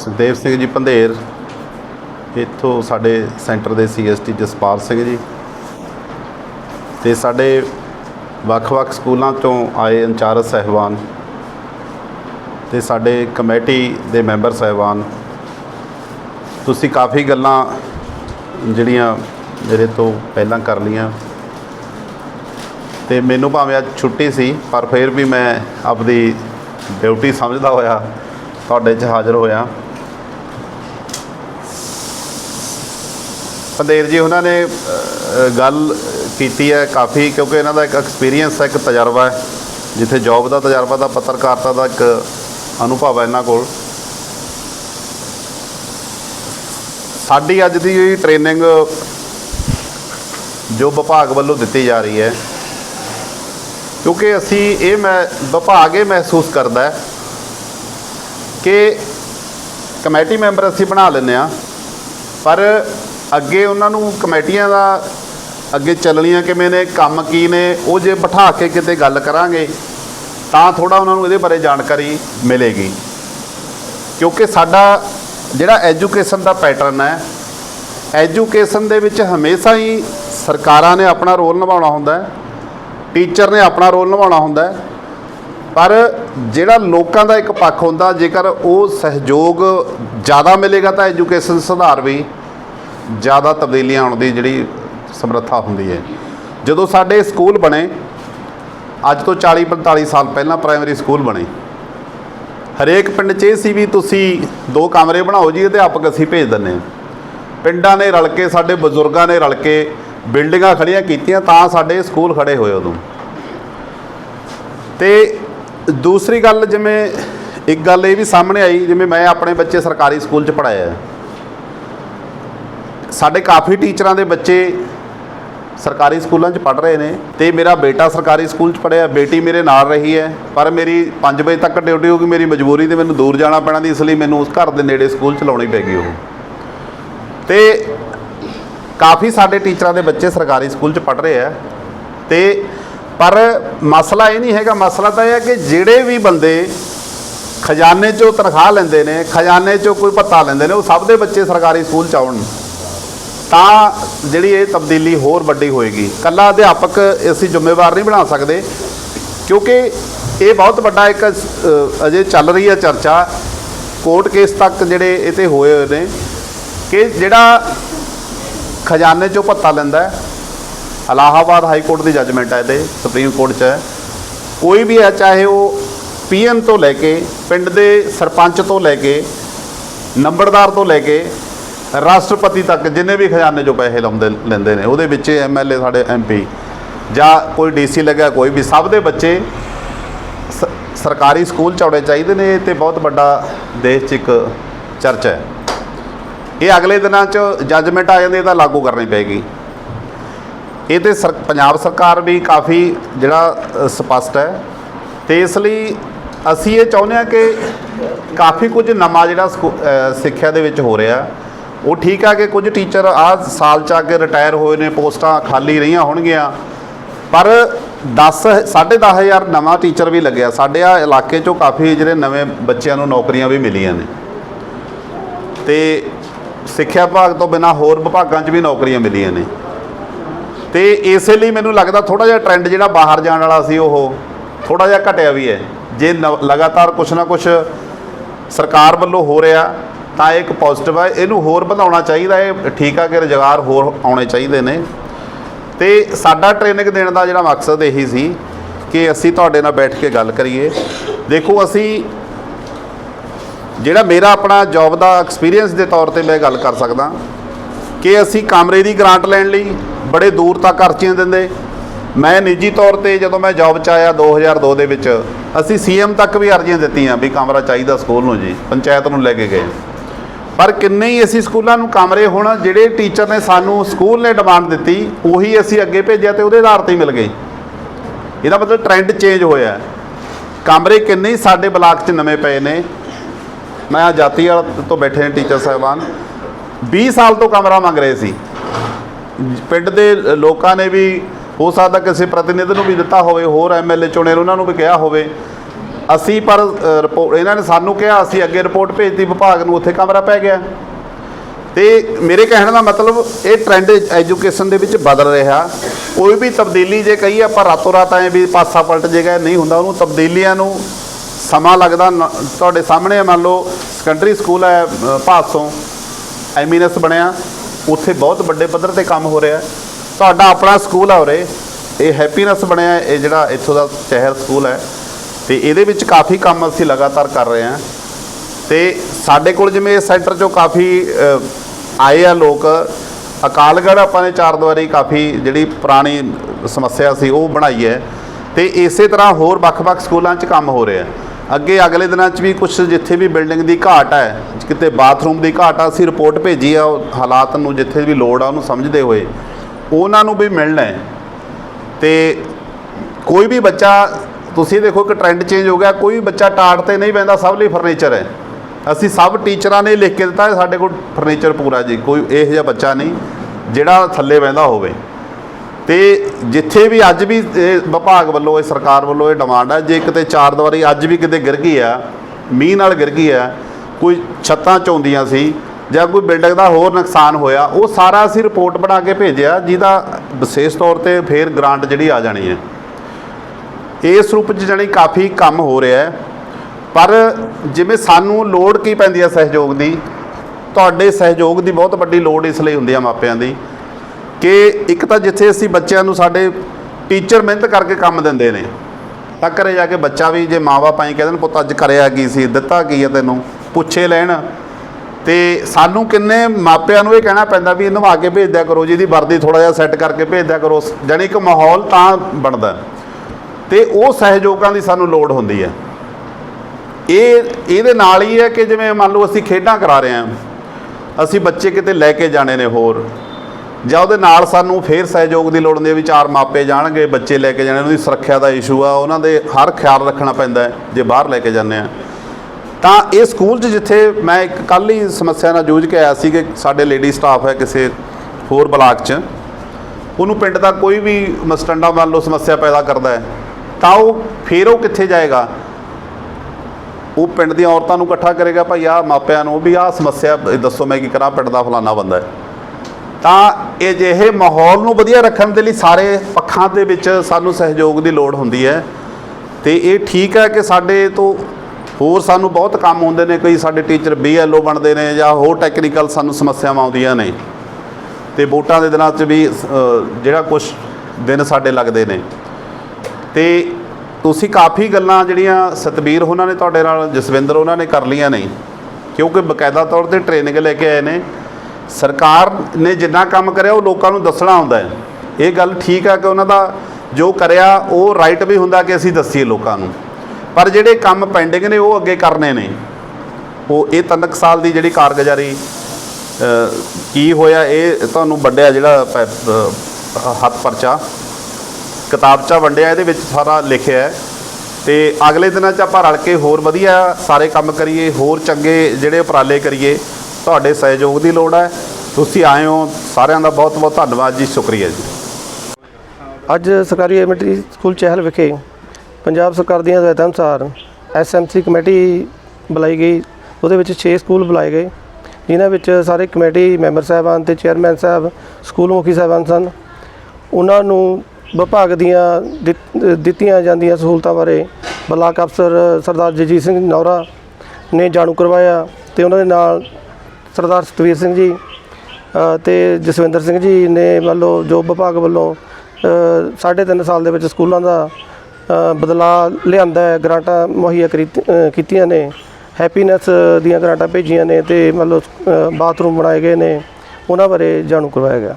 ਸੁਖਦੇਵ ਸਿੰਘ ਜੀ ਪੰਧੇਰ, ਇੱਥੋਂ ਸਾਡੇ ਸੈਂਟਰ ਦੇ ਸੀਐਸਟੀ ਜਸਪਾਲ ਸਿੰਘ ਜੀ ਤੇ ਸਾਡੇ ਵੱਖ-ਵੱਖ ਸਕੂਲਾਂ ਤੋਂ ਆਏ ਇੰਚਾਰਜ ਸਹਿਬਾਨ ਤੇ ਸਾਡੇ ਕਮੇਟੀ ਦੇ ਮੈਂਬਰ ਸਹਿਬਾਨ। ਤੁਸੀਂ ਕਾਫੀ ਗੱਲਾਂ ਜਿਹੜੀਆਂ ਮੇਰੇ ਤੋਂ ਪਹਿਲਾਂ ਕਰ ਲੀਆਂ ਤੇ ਮੈਨੂੰ ਭਾਵੇਂ ਅੱਜ ਛੁੱਟੀ ਸੀ, ਪਰ ਫਿਰ ਵੀ ਮੈਂ ਆਪਣੀ ਡਿਊਟੀ ਸਮਝਦਾ ਹੋਇਆ, ਤੁਹਾਡੇ 'ਚ ਹਾਜ਼ਰ ਹੋਇਆ। ਪੰਦੇਰ ਜੀ, ਉਹਨਾਂ ਨੇ ਗੱਲ ਕੀਤੀ ਹੈ ਕਾਫੀ, ਕਿਉਂਕਿ ਇਹਨਾਂ ਦਾ ਇੱਕ ਐਕਸਪੀਰੀਅੰਸ ਹੈ, ਇੱਕ ਤਜਰਬਾ ਹੈ, ਜਿੱਥੇ ਜੌਬ ਦਾ ਤਜਰਬਾ ਦਾ, ਪੱਤਰਕਾਰਤਾ ਦਾ ਇੱਕ ਅਨੁਭਵ ਹੈ ਇਹਨਾਂ ਕੋਲ। ਸਾਡੀ ਅੱਜ ਦੀ ਟ੍ਰੇਨਿੰਗ ਜੋ ਵਿਭਾਗ ਵੱਲੋਂ ਦਿੱਤੀ ਜਾ ਰਹੀ ਹੈ, ਕਿਉਂਕਿ ਅਸੀਂ ਇਹ ਮੈਂ, ਵਿਭਾਗ ਇਹ ਮਹਿਸੂਸ ਕਰਦਾ ਹੈ ਕਿ ਕਮੇਟੀ ਮੈਂਬਰ ਅਸੀਂ ਬਣਾ ਲੈਂਦੇ ਆ ਪਰ ਅੱਗੇ ਉਹਨਾਂ ਨੂੰ ਕਮੇਟੀਆਂ ਦਾ ਅੱਗੇ ਚੱਲਣੀਆਂ ਕਿਵੇਂ ਨੇ, ਕੰਮ ਕੀ ਨੇ, ਉਹ ਜੇ ਬਿਠਾ ਕੇ ਕਿਤੇ ਗੱਲ ਕਰਾਂਗੇ, ਤਾਂ ਥੋੜਾ ਉਹਨਾਂ ਨੂੰ ਇਹਦੇ ਬਾਰੇ ਜਾਣਕਾਰੀ ਮਿਲੇਗੀ। ਕਿਉਂਕਿ ਸਾਡਾ ਜਿਹੜਾ ਐਜੂਕੇਸ਼ਨ ਦਾ ਪੈਟਰਨ ਹੈ, ਐਜੂਕੇਸ਼ਨ ਦੇ ਵਿੱਚ ਹਮੇਸ਼ਾ ਹੀ ਸਰਕਾਰਾਂ ਨੇ ਆਪਣਾ ਰੋਲ ਨਿਭਾਉਣਾ ਹੁੰਦਾ ਹੈ, ਟੀਚਰ ਨੇ ਆਪਣਾ ਰੋਲ ਨਿਭਾਉਣਾ ਹੁੰਦਾ ਹੈ, ਪਰ ਜਿਹੜਾ ਲੋਕਾਂ ਦਾ ਇੱਕ ਪੱਖ ਹੁੰਦਾ, ਜੇਕਰ ਉਹ ਸਹਿਯੋਗ ਜ਼ਿਆਦਾ ਮਿਲੇਗਾ ਤਾਂ ਐਜੂਕੇਸ਼ਨ ਸੁਧਾਰ ਵੀ ਜ਼ਿਆਦਾ ਤਬਦੀਲੀਆਂ ਆਉਣ ਦੀ ਜਿਹੜੀ ਸਮਰੱਥਾ ਹੁੰਦੀ ਹੈ। ਜਦੋਂ ਸਾਡੇ ਸਕੂਲ ਬਣੇ, ਅੱਜ ਤੋਂ 40 45 ਸਾਲ ਪਹਿਲਾਂ ਪ੍ਰਾਇਮਰੀ ਸਕੂਲ ਬਣੇ। ਹਰੇਕ ਪਿੰਡ 'ਚ ਇਹ ਸੀ ਵੀ ਤੁਸੀਂ ਦੋ ਕਮਰੇ ਬਣਾਓ ਜੀ, ਅਧਿਆਪਕ ਅਸੀਂ ਭੇਜ ਦਿੰਦੇ ਹਾਂ। ਪਿੰਡਾਂ ਨੇ ਰਲ ਕੇ, ਸਾਡੇ ਬਜ਼ੁਰਗਾਂ ਨੇ ਰਲ ਕੇ ਬਿਲਡਿੰਗਾਂ ਖੜੀਆਂ ਕੀਤੀਆਂ, ਤਾਂ ਸਾਡੇ ਸਕੂਲ ਖੜੇ ਹੋਏ ਉਦੋਂ। ਤੇ ਦੂਸਰੀ ਗੱਲ ਜਿਵੇਂ, ਇੱਕ ਗੱਲ ਇਹ ਵੀ ਸਾਹਮਣੇ ਆਈ, ਜਿਵੇਂ ਮੈਂ ਆਪਣੇ ਬੱਚੇ ਸਰਕਾਰੀ ਸਕੂਲ 'ਚ ਪੜਾਇਆ ਸਾਡੇ ਕਾਫੀ ਟੀਚਰਾਂ ਦੇ ਬੱਚੇ ਸਰਕਾਰੀ ਸਕੂਲਾਂ 'ਚ ਪੜ੍ਹ ਰਹੇ ਨੇ ਤੇ ਮੇਰਾ ਬੇਟਾ ਸਰਕਾਰੀ ਸਕੂਲ 'ਚ ਪੜ੍ਹਿਆ, ਬੇਟੀ ਮੇਰੇ ਨਾਲ ਰਹੀ ਹੈ, ਪਰ ਮੇਰੀ 5 ਵਜੇ ਤੱਕ ਡਿਊਟੀ ਹੋ ਗਈ ਮੇਰੀ ਮਜਬੂਰੀ ਤੇ ਮੈਨੂੰ ਦੂਰ ਜਾਣਾ ਪੈਣਾ ਦੀ ਇਸ ਲਈ ਮੈਨੂੰ ਉਸ ਘਰ ਦੇ ਨੇੜੇ ਸਕੂਲ 'ਚ ਲਾਉਣੀ ਪੈ ਗਈ ਉਹ। ਤੇ ਕਾਫੀ ਸਾਡੇ ਟੀਚਰਾਂ ਦੇ ਬੱਚੇ ਸਰਕਾਰੀ ਸਕੂਲ 'ਚ ਪੜ੍ਹ ਰਹੇ ਆ, ਤੇ ਪਰ ਮਸਲਾ ਇਹ ਨਹੀਂ ਹੈਗਾ, ਮਸਲਾ ਤਾਂ ਇਹ ਹੈ ਕਿ ਜਿਹੜੇ ਵੀ ਬੰਦੇ ਖਜ਼ਾਨੇ 'ਚੋਂ ਤਨਖਾਹ ਲੈਂਦੇ ਨੇ, ਖਜ਼ਾਨੇ 'ਚੋਂ ਕੋਈ ਭੱਤਾ ਲੈਂਦੇ ਨੇ, ਉਹ ਸਭ ਦੇ ਬੱਚੇ ਸਰਕਾਰੀ ਸਕੂਲ 'ਚ ਆਉਣ। ਤਾਂ ਜਿਹੜੀ ਇਹ ਤਬਦੀਲੀ ਹੋਰ ਵੱਡੀ ਹੋਏਗੀ। ਕੱਲਾ ਅਧਿਆਪਕ ਅਸੀਂ ਜ਼ਿੰਮੇਵਾਰ ਨਹੀਂ ਬਣਾ ਸਕਦੇ, ਕਿਉਂਕਿ ਇਹ ਬਹੁਤ ਵੱਡਾ ਇੱਕ ਅਜੇ ਚੱਲ ਰਹੀ ਹੈ ਚਰਚਾ, ਕੋਰਟ ਕੇਸ ਤੱਕ ਜਿਹੜੇ ਇਹ 'ਤੇ ਹੋਏ ਹੋਏ ਨੇ, ਕਿ ਜਿਹੜਾ ਖਜ਼ਾਨੇ 'ਚੋਂ ਭੱਤਾ ਲੈਂਦਾ ਹੈ ਇਲਾਹਾਬਾਦ ਹਾਈ ਕੋਰਟ ਦੀ ਜੱਜਮੈਂਟ ਹੈ ਇਹਦੇ, ਸੁਪਰੀਮ ਕੋਰਟ 'ਚ ਹੈ। ਕੋਈ ਵੀ ਹੈ, ਚਾਹੇ ਉਹ ਪੀਐਮ ਤੋਂ ਲੈ ਕੇ, ਪਿੰਡ ਦੇ ਸਰਪੰਚ ਤੋਂ ਲੈ ਕੇ, ਨੰਬਰਦਾਰ ਤੋਂ ਲੈ ਕੇ ਰਾਸ਼ਟਰਪਤੀ ਤੱਕ ਜਿੰਨੇ ਵੀ ਖਜ਼ਾਨੇ 'ਚੋਂ ਪੈਸੇ ਲਾਉਂਦੇ ਲੈਂਦੇ ਨੇ ਉਹਦੇ ਵਿੱਚ ਐਮਐਲਏ ਸਾਡੇ ਐਮਪੀ ਜਾਂ ਕੋਈ ਡੀਸੀ ਲੱਗਿਆ ਕੋਈ ਵੀ ਸਭ ਦੇ ਬੱਚੇ ਸ- ਸਰਕਾਰੀ ਸਕੂਲ 'ਚ ਆਉਣੇ ਚਾਹੀਦੇ ਨੇ ਤੇ ਬਹੁਤ ਵੱਡਾ ਦੇਸ਼ 'ਚ ਇੱਕ ਚਰਚਾ ਹੈ। ਇਹ ਅਗਲੇ ਦਿਨਾਂ 'ਚ ਜੱਜਮੈਂਟ ਆ ਜਾਂਦੀ ਇਹਦਾ ਲਾਗੂ ਕਰਨੀ ਪਏਗੀ। ਇਹ ਤੇ ਸਰ ਪੰਜਾਬ ਸਰਕਾਰ ਵੀ ਕਾਫੀ ਜਿਹੜਾ ਅ, ਸਪਸ਼ਟ ਹੈ। ਤੇ ਇਸ ਲਈ ਅਸੀਂ ਇਹ ਚਾਹੁੰਦੇ ਹਾਂ ਕਿ ਕਾਫੀ ਕੁਝ ਨਵਾਂ ਜਿਹੜਾ ਸਕੂ- ਸਿੱਖਿਆ ਦੇ ਵਿੱਚ ਹੋ ਰਿਹਾ। ਉਹ ਠੀਕ ਆ ਕਿ ਕੁਝ ਟੀਚਰ ਆਹ ਸਾਲ ਚ ਆ ਕੇ ਰਿਟਾਇਰ ਹੋਏ ਨੇ, ਪੋਸਟਾਂ ਖਾਲੀ ਰਹੀਆਂ ਹੋਣਗੀਆਂ। ਪਰ 10 10500 ਨਵਾਂ ਟੀਚਰ ਵੀ ਲੱਗਿਆ। ਸਾਡੇ ਆ ਇਲਾਕੇ ਚੋਂ ਕਾਫੀ ਜਿਹੜੇ ਨਵੇਂ ਬੱਚਿਆਂ ਨੂੰ ਨੌਕਰੀਆਂ ਵੀ ਮਿਲੀਆਂ ਨੇ। ਤੇ ਸਿੱਖਿਆ ਵਿਭਾਗ ਤੋਂ ਬਿਨਾ ਹੋਰ ਵਿਭਾਗਾਂ 'ਚ ਵੀ ਨੌਕਰੀਆਂ ਮਿਲੀਆਂ ਨੇ। ਤੇ ਇਸੇ ਲਈ ਮੈਨੂੰ ਲੱਗਦਾ ਥੋੜਾ ਜਿਹਾ ਟ੍ਰੈਂਡ ਜਿਹੜਾ ਬਾਹਰ ਜਾਣ ਵਾਲਾ ਸੀ ਉਹ ਥੋੜਾ ਜਿਹਾ ਘਟਿਆ ਵੀ ਹੈ। ਜੇ ਨ- ਲਗਾਤਾਰ ਕੁਛ ਨਾ ਕੁਛ ਸਰਕਾਰ ਵੱਲੋਂ ਹੋ ਰਿਹਾ ਤਾਂ ਇਹ ਇੱਕ ਪੋਜ਼ਿਟਿਵ ਹੈ ਇਹਨੂੰ ਹੋਰ ਵਧਾਉਣਾ ਚਾਹੀਦਾ ਹੈ, ਠੀਕ ਆ ਕਿ ਰੁਜ਼ਗਾਰ ਹੋਰ ਆਉਣੇ ਚਾਹੀਦੇ ਨੇ। ਤੇ ਸਾਡਾ ਟ੍ਰੇਨਿੰਗ ਦੇਣ ਦਾ ਜਿਹੜਾ ਮਕਸਦ ਇਹੀ ਸੀ ਕਿ ਅਸੀਂ ਤੁਹਾਡੇ ਨਾਲ ਬੈਠ ਕੇ ਗੱਲ ਕਰੀਏ। ਦੇਖੋ, ਅਸੀਂ ਜਿਹੜਾ ਮੇਰਾ ਆਪਣਾ ਜੌਬ ਦਾ ਐਕਸਪੀਰੀਅੰਸ ਦੇ ਤੌਰ ਤੇ ਮੈਂ ਗੱਲ ਕਰ ਸਕਦਾ ਕਿ ਅਸੀਂ ਕਮਰੇ ਦੀ ਗ੍ਰਾਂਟ ਲੈਣ ਲਈ ਬੜੇ ਦੂਰ ਤੱਕ ਅਰਜ਼ੀਆਂ ਦਿੰਦੇ। ਮੈਂ ਨਿੱਜੀ ਤੌਰ ਤੇ ਜਦੋਂ ਮੈਂ ਜੌਬ 'ਚ ਆਇਆ 2002 ਦੇ ਵਿੱਚ, ਅਸੀਂ ਸੀਐਮ ਤੱਕ ਵੀ ਅਰਜ਼ੀਆਂ ਦਿੱਤੀਆਂ ਵੀ ਕਮਰਾ ਚਾਹੀਦਾ ਸਕੂਲ ਨੂੰ ਜੀ, ਪੰਚਾਇਤ ਨੂੰ ਲੈ ਕੇ ਗਏ। ਪਰ ਕਿੰਨੇ ਹੀ ਅਸੀਂ ਸਕੂਲਾਂ ਨੂੰ ਕਮਰੇ ਹੁਣ ਜਿਹੜੇ ਟੀਚਰ ਨੇ ਸਾਨੂੰ ਸਕੂਲ ਨੇ ਡਿਮਾਂਡ ਦਿੱਤੀ, ਉਹੀ ਅਸੀਂ ਅੱਗੇ ਭੇਜਿਆ ਤੇ ਉਹਦੇ ਆਧਾਰ ਤੇ ਹੀ ਮਿਲ ਗਏ। ਇਹਦਾ ਮਤਲਬ ਟ੍ਰੈਂਡ ਚੇਂਜ ਹੋਇਆ ਕਮਰੇ ਕਿੰਨੇ ਹੀ ਸਾਡੇ ਬਲਾਕ 'ਚ ਨਵੇਂ ਪਏ ਨੇ। ਮੈਂ ਆ ਜਾਤੀ ਵਾਲਾ ਤੋਂ ਬੈਠੇ ਨੇ ਟੀਚਰ ਸਾਹਿਬਾਨ। 20 ਸਾਲ ਤੋਂ ਕਮਰਾ ਮੰਗ ਰਹੇ ਸੀ। ਪਿੰਡ ਦੇ ਲੋਕਾਂ ਨੇ ਵੀ ਹੋ ਸਕਦਾ ਕਿਸੇ ਪ੍ਰਤੀਨਿਧ ਨੂੰ ਵੀ ਦਿੱਤਾ ਹੋਵੇ, ਹੋਰ ਐਮਐਲਏ ਚੁਣੇ ਉਹਨਾਂ ਨੂੰ ਵੀ ਕਿਹਾ ਹੋਵੇ। ਅਸੀਂ ਪਰ ਰਿਪੋਰਟ ਇਹਨਾਂ ਨੇ ਸਾਨੂੰ ਕਿਹਾ ਅਸੀਂ ਅੱਗੇ ਰਿਪੋਰਟ ਭੇਜਤੀ ਵਿਭਾਗ ਨੂੰ ਉੱਥੇ ਕਮਰਾ ਪੈ ਗਿਆ। ਤੇ ਮੇਰੇ ਕਹਿਣ ਦਾ ਮਤਲਬ ਇਹ ਟ੍ਰੈਂਡ ਐਜੂਕੇਸ਼ਨ ਦੇ ਵਿੱਚ ਬਦਲ ਰਿਹਾ। ਕੋਈ ਵੀ ਤਬਦੀਲੀ ਜੇ ਕਹੀ ਆਪਾਂ ਰਾਤੋਂ ਰਾਤ ਐ ਵੀ ਪਾਸਾ ਪਲਟ ਜੇਗਾ ਨਹੀਂ ਹੁੰਦਾ। ਉਹਨੂੰ ਤਬਦੀਲੀਆਂ ਨੂੰ ਸਮਾਂ ਲੱਗਦਾ ਤੁਹਾਡੇ ਸਾਹਮਣੇ ਮੰਨ ਲਓ ਸੈਕੰਡਰੀ ਸਕੂਲ ਹੈ ਅ, ਭਾਸੋਂ ਐਮੀਨਸ ਬਣਿਆ। ਉੱਥੇ ਬਹੁਤ ਵੱਡੇ ਪੱਧਰ ਤੇ ਕੰਮ ਹੋ ਰਿਹਾ। ਤੁਹਾਡਾ ਆਪਣਾ ਸਕੂਲ ਆ ਉਰੇ। ਇਹ ਹੈਪੀਨੈਸ ਬਣਿਆ। ਇਹ ਜਿਹੜਾ ਇੱਥੋਂ ਦਾ ਸ਼ਹਿਰ ਸਕੂਲ ਹੈ। ਤੇ ਇਹਦੇ ਵਿੱਚ ਕਾਫੀ ਕੰਮ ਅਸੀਂ ਲਗਾਤਾਰ ਕਰ ਰਹੇ ਹਾਂ। ਤੇ ਸਾਡੇ ਕੋਲ ਜਿਵੇਂ ਇਸ ਸੈਂਟਰ ਚੋਂ ਕਾਫੀ ਆਏ ਆ ਲੋਕ। ਅਕਾਲਗੜ੍ਹ ਆਪਾਂ ਨੇ ਚਾਰ ਦੀਵਾਰੀ ਕਾਫੀ ਜਿਹੜੀ ਪੁਰਾਣੀ ਸਮੱਸਿਆ ਸੀ, ਉਹ ਬਣਾਈ ਹੈ। ਤੇ ਇਸੇ ਤਰ੍ਹਾਂ ਹੋਰ ਵੱਖ-ਵੱਖ ਸਕੂਲਾਂ 'ਚ ਕੰਮ ਹੋ ਰਿਹਾ। ਅੱਗੇ ਅਗਲੇ ਦਿਨਾਂ 'ਚ ਵੀ ਕੁਝ ਜਿੱਥੇ ਵੀ ਬਿਲਡਿੰਗ ਦੀ ਘਾਟ ਹੈ, ਕਿਤੇ ਬਾਥਰੂਮ ਦੀ ਘਾਟ ਆ, ਅਸੀਂ ਰਿਪੋਰਟ ਭੇਜੀ ਆ, ਉਹ ਹਾਲਾਤ ਨੂੰ ਜਿੱਥੇ ਵੀ ਲੋੜ ਆ, ਉਹਨੂੰ ਸਮਝਦੇ ਹੋਏ। ਉਹਨਾਂ ਨੂੰ ਵੀ ਮਿਲਣਾ ਹੈ। ਤੇ ਕੋਈ ਵੀ ਬੱਚਾ ਤੁਸੀਂ ਦੇਖੋ ਕਿ ਟ੍ਰੈਂਡ ਚੇਂਜ ਹੋ ਗਿਆ, ਕੋਈ ਬੱਚਾ ਟਾਟ ਤੇ ਨਹੀਂ ਬੈਂਦਾ ਸਭ ਲਈ ਫਰਨੀਚਰ ਹੈ। ਅਸੀਂ ਸਭ ਟੀਚਰਾਂ ਨੇ ਲਿਖ ਕੇ ਦਿੱਤਾ ਹੈ, ਸਾਡੇ ਕੋਲ ਫਰਨੀਚਰ ਪੂਰਾ ਜੀ, ਕੋਈ ਇਹੋ ਜਿਹਾ ਬੱਚਾ ਨਹੀਂ, ਜਿਹੜਾ ਥੱਲੇ ਬੈਂਦਾ ਹੋਵੇ। ਤੇ ਜਿੱਥੇ ਵੀ ਅੱਜ ਵੀ, ਇਹ ਵਿਭਾਗ ਵੱਲੋਂ, ਇਹ ਸਰਕਾਰ ਵੱਲੋਂ ਇਹ ਡਿਮਾਂਡ ਹੈ, ਜੇ ਕਿਤੇ ਚਾਰ ਦੀਵਾਰੀ ਅੱਜ ਵੀ ਕਿਤੇ ਗਿਰ ਗਈ ਆ, ਮੀਂਹ ਨਾਲ ਗਿਰ ਗਈ ਆ, ਕੋਈ ਛੱਤਾਂ ਚੌਂਦੀਆਂ ਸੀ, ਜਾਂ ਕੋਈ ਬਿਲਡਿੰਗ ਦਾ ਹੋਰ ਨੁਕਸਾਨ ਹੋਇਆ, ਉਹ ਸਾਰਾ ਅਸੀਂ ਰਿਪੋਰਟ ਬਣਾ ਕੇ ਭੇਜਿਆ, ਜਿਹਦਾ ਵਿਸ਼ੇਸ਼ ਤੌਰ ਤੇ ਫੇਰ ਗ੍ਰਾਂਟ ਜਿਹੜੀ ਆ ਜਾਣੀ ਹੈ। ਇਸ ਰੂਪ 'ਚ ਜਾਣੀ ਕਾਫੀ ਕੰਮ ਹੋ ਰਿਹਾ ਹੈ। ਪਰ ਜਿਵੇਂ ਸਾਨੂੰ ਲੋੜ ਕੀ ਪੈਂਦੀ ਹੈ ਸਹਿਯੋਗ ਦੀ, ਤੁਹਾਡੇ ਸਹਿਯੋਗ ਦੀ ਬਹੁਤ ਵੱਡੀ ਲੋੜ ਇਸ ਲਈ ਹੁੰਦੀ ਆ ਮਾਪਿਆਂ ਦੀ ਕਿ ਇੱਕ ਤਾਂ ਜਿੱਥੇ ਅਸੀਂ ਬੱਚਿਆਂ ਨੂੰ ਸਾਡੇ ਟੀਚਰ ਮਿਹਨਤ ਕਰਕੇ ਕੰਮ ਦਿੰਦੇ ਨੇ, ਤਾਂ ਘਰੇ ਜਾ ਕੇ ਬੱਚਾ ਵੀ ਜੇ ਮਾਂ-ਬਾਪ ਐਂ ਕਹਿੰਦੇ ਨੇ ਪੁੱਤ, ਅੱਜ ਕਰਿਆ ਕੀ ਸੀ? ਦਿੱਤਾ ਕੀ ਹੈ ਤੈਨੂੰ? ਪੁੱਛੇ ਲੈਣ। ਤੇ ਸਾਨੂੰ ਕਿੰਨੇ ਮਾਪਿਆਂ ਨੂੰ ਇਹ ਕਹਿਣਾ ਪੈਂਦਾ ਵੀ ਇਹਨੂੰ ਆ ਕੇ ਭੇਜ ਦਿਆ ਕਰੋ ਜੀ ਇਹਦੀ ਵਰਦੀ ਥੋੜਾ ਜਿਹਾ ਸੈੱਟ ਕਰਕੇ ਭੇਜ ਦਿਆ ਕਰੋ। ਜਾਣੀ ਇੱਕ ਮਾਹੌਲ ਤਾਂ ਬਣਦਾ। ਤੇ ਉਹ ਸਹਿਯੋਗਾਂ ਦੀ ਸਾਨੂੰ ਲੋੜ ਹੁੰਦੀ ਹੈ। ਇਹ, ਇਹਦੇ ਨਾਲ ਹੀ ਹੈ ਕਿ ਜਿਵੇਂ ਮੰਨ ਲਓ ਅਸੀਂ ਖੇਡਾਂ ਕਰਾ ਰਹੇ ਹਾਂ, ਅਸੀਂ ਬੱਚੇ ਕਿਤੇ ਲੈ ਕੇ ਜਾਣੇ ਨੇ ਹੋਰ, ਜਾਂ ਉਹਦੇ ਨਾਲ ਸਾਨੂੰ ਫੇਰ ਸਹਿਯੋਗ ਦੀ ਲੋੜ ਹੁੰਦੀ ਹੈ ਵੀ ਚਾਰ ਮਾਪੇ ਜਾਣਗੇ, ਬੱਚੇ ਲੈ ਕੇ ਜਾਣੇ ਉਹਦੀ ਸੁਰੱਖਿਆ ਦਾ ਇਸ਼ੂ ਆ, ਉਹਨਾਂ ਦੇ ਹਰ ਖਿਆਲ ਰੱਖਣਾ ਪੈਂਦਾ ਹੈ, ਜੇ ਬਾਹਰ ਲੈ ਕੇ ਜਾਂਦੇ ਆ। ਤਾਂ ਇਹ ਸਕੂਲ 'ਚ ਜਿੱਥੇ ਮੈਂ ਇੱਕ ਕੱਲ੍ਹ ਹੀ ਸਮੱਸਿਆ ਨਾਲ ਜੂਝ ਕੇ ਆਇਆ ਸੀ ਕਿ ਸਾਡੇ ਲੇਡੀ ਸਟਾਫ ਹੈ ਕਿਸੇ ਹੋਰ ਬਲਾਕ 'ਚ, ਉਹਨੂੰ ਪਿੰਡ ਦਾ ਕੋਈ ਵੀ ਮਸਟੰਡਾ ਮੰਨ ਲਓ ਸਮੱਸਿਆ ਪੈਦਾ ਕਰਦਾ ਹੈ। ਤਾਂ ਉਹ ਫੇਰ ਉਹ ਕਿੱਥੇ ਜਾਏਗਾ? ਉਹ ਪਿੰਡ ਦੀਆਂ ਔਰਤਾਂ ਨੂੰ ਇਕੱਠਾ ਕਰੇਗਾ, ਭਾਈ ਆਹ ਮਾਪਿਆਂ ਨੂੰ ਵੀ ਆਹ ਸਮੱਸਿਆ ਦੱਸੋ ਮੈਂ ਕੀ ਕਰਾਂ, ਪਿੰਡ ਦਾ ਫਲਾਨਾ ਬੰਦਾ ਹੈ। ਤਾਂ ਇਹ ਜਿਹੇ ਮਾਹੌਲ ਨੂੰ ਵਧੀਆ ਰੱਖਣ ਦੇ ਲਈ ਸਾਰੇ ਪੱਖਾਂ ਦੇ ਵਿੱਚ ਸਾਨੂੰ ਸਹਿਯੋਗ ਦੀ ਲੋੜ ਹੁੰਦੀ ਹੈ। ਤੇ ਇਹ ਠੀਕ ਹੈ ਕਿ ਸਾਡੇ ਤੋਂ ਹੋਰ ਸਾਨੂੰ ਬਹੁਤ ਕੰਮ ਹੁੰਦੇ ਨੇ, ਕਈ ਸਾਡੇ ਟੀਚਰ ਬੀਐਲਓ ਬਣਦੇ ਨੇ ਜਾਂ ਹੋਰ ਟੈਕਨੀਕਲ ਸਾਨੂੰ ਸਮੱਸਿਆਵਾਂ ਆਉਂਦੀਆਂ ਨੇ। ਤੇ ਵੋਟਾਂ ਦੇ ਦਿਨਾਂ 'ਚ ਵੀ ਜਿਹੜਾ ਕੁਝ ਦਿਨ ਸਾਡੇ ਲੱਗਦੇ ਨੇ। ਤੇ ਤੁਸੀਂ ਕਾਫੀ ਗੱਲਾਂ ਜਿਹੜੀਆਂ ਸਤਬੀਰ ਉਹਨਾਂ ਨੇ ਤੁਹਾਡੇ ਨਾਲ, ਜਸਵਿੰਦਰ ਉਹਨਾਂ ਨੇ ਕਰ ਲੀਆਂ ਨਹੀਂ ਕਿਉਂਕਿ ਬਕਾਇਦਾ ਤੌਰ ਤੇ ਟ੍ਰੇਨਿੰਗ ਲੈ ਕੇ ਆਏ ਨੇ। ਸਰਕਾਰ ਨੇ ਜਿੰਨਾ ਕੰਮ ਕਰਿਆ, ਉਹ ਲੋਕਾਂ ਨੂੰ ਦੱਸਣਾ ਹੁੰਦਾ ਹੈ। ਇਹ ਗੱਲ ਠੀਕ ਆ ਕਿ ਉਹਨਾਂ ਦਾ ਜੋ ਕਰਿਆ, ਉਹ ਰਾਈਟ ਵੀ ਹੁੰਦਾ ਕਿ ਅਸੀਂ ਦੱਸੀਏ ਲੋਕਾਂ ਨੂੰ। ਪਰ ਜਿਹੜੇ ਕੰਮ ਪੈਂਡਿੰਗ ਨੇ, ਉਹ ਅੱਗੇ ਕਰਨੇ ਨੇ। ਉਹ ਇਹ ਤਨਕ ਸਾਲ ਦੀ ਜਿਹੜੀ ਕਾਰਗੁਜ਼ਾਰੀ ਕੀ ਹੋਇਆ, ਇਹ ਤੁਹਾਨੂੰ ਵੱਡਿਆ ਜਿਹੜਾ ਪੈ- ਹੱਥ ਪਰਚਾ। ਕਿਤਾਬਚਾ ਵੰਡਿਆ, ਇਹਦੇ ਵਿੱਚ ਸਾਰਾ ਲਿਖਿਆ ਹੈ। ਤੇ ਅਗਲੇ ਦਿਨਾਂ 'ਚ ਆਪਾਂ ਰਲ ਕੇ ਹੋਰ ਵਧੀਆ ਸਾਰੇ ਕੰਮ ਕਰੀਏ, ਹੋਰ ਚੰਗੇ ਜਿਹੜੇ ਉਪਰਾਲੇ ਕਰੀਏ, ਤੁਹਾਡੇ ਸਹਿਯੋਗ ਦੀ ਲੋੜ ਹੈ। ਤੁਸੀਂ ਆਏ ਹੋ, ਸਾਰਿਆਂ ਦਾ ਬਹੁਤ ਬਹੁਤ ਧੰਨਵਾਦ ਜੀ, ਸ਼ੁਕਰੀਆ ਜੀ। ਅੱਜ ਸਰਕਾਰੀ ਐਲੀਮੈਂਟਰੀ ਸਕੂਲ ਚਹਿਲ ਵਿਖੇ ਪੰਜਾਬ ਸਰਕਾਰ ਦੀਆਂ ਹਦਾਇਤਾਂ ਅਨੁਸਾਰ ਐਸਐਮਸੀ ਕਮੇਟੀ ਬੁਲਾਈ ਗਈ। ਉਹਦੇ ਵਿੱਚ 6 ਸਕੂਲ ਬੁਲਾਏ ਗਏ, ਜਿਨ੍ਹਾਂ ਵਿੱਚ ਸਾਰੇ ਕਮੇਟੀ ਮੈਂਬਰ ਸਾਹਿਬਾਨ ਤੇ ਚੇਅਰਮੈਨ ਸਾਹਿਬ, ਸਕੂਲ ਮੁਖੀ ਸਾਹਿਬਾਨ ਸਨ। ਉਹਨਾਂ ਨੂੰ ਵਿਭਾਗ ਦੀਆਂ ਦਿੱਤ- ਦਿੱਤੀਆਂ ਜਾਂਦੀਆਂ ਸਹੂਲਤਾਂ ਬਾਰੇ ਬਲਾਕ ਅਫਸਰ ਸਰਦਾਰ ਜਗਜੀਤ ਸਿੰਘ ਨੌਰਾ ਨੇ ਜਾਣੂ ਕਰਵਾਇਆ ਤੇ ਉਹਨਾਂ ਦੇ ਨਾਲ ਸਰਦਾਰ ਸਤਵੀਰ ਸਿੰਘ ਜੀ ਅ, ਤੇ ਜਸਵਿੰਦਰ ਸਿੰਘ ਜੀ ਨੇ ਮੰਨ ਲਓ ਜੋ ਵਿਭਾਗ ਵੱਲੋਂ ਅ, ਸਾਢੇ ਤਿੰਨ ਸਾਲ ਦੇ ਵਿੱਚ ਸਕੂਲਾਂ ਦਾ ਅ, ਬਦਲਾਅ ਲਿਆਂਦਾ ਹੈ ਗ੍ਰਾਂਟਾਂ ਮੁਹੱਈਆ ਕਰੀਤ- ਅ, ਕੀਤੀਆਂ ਨੇ ਹੈਪੀਨੈਸ ਦੀਆਂ ਗ੍ਰਾਂਟਾਂ ਭੇਜੀਆਂ ਨੇ ਤੇ ਮਤਲਬ ਅ, ਬਾਥਰੂਮ ਬਣਾਏ ਗਏ ਨੇ ਉਹਨਾਂ ਬਾਰੇ ਜਾਣੂ ਕਰਵਾਇਆ ਗਿਆ।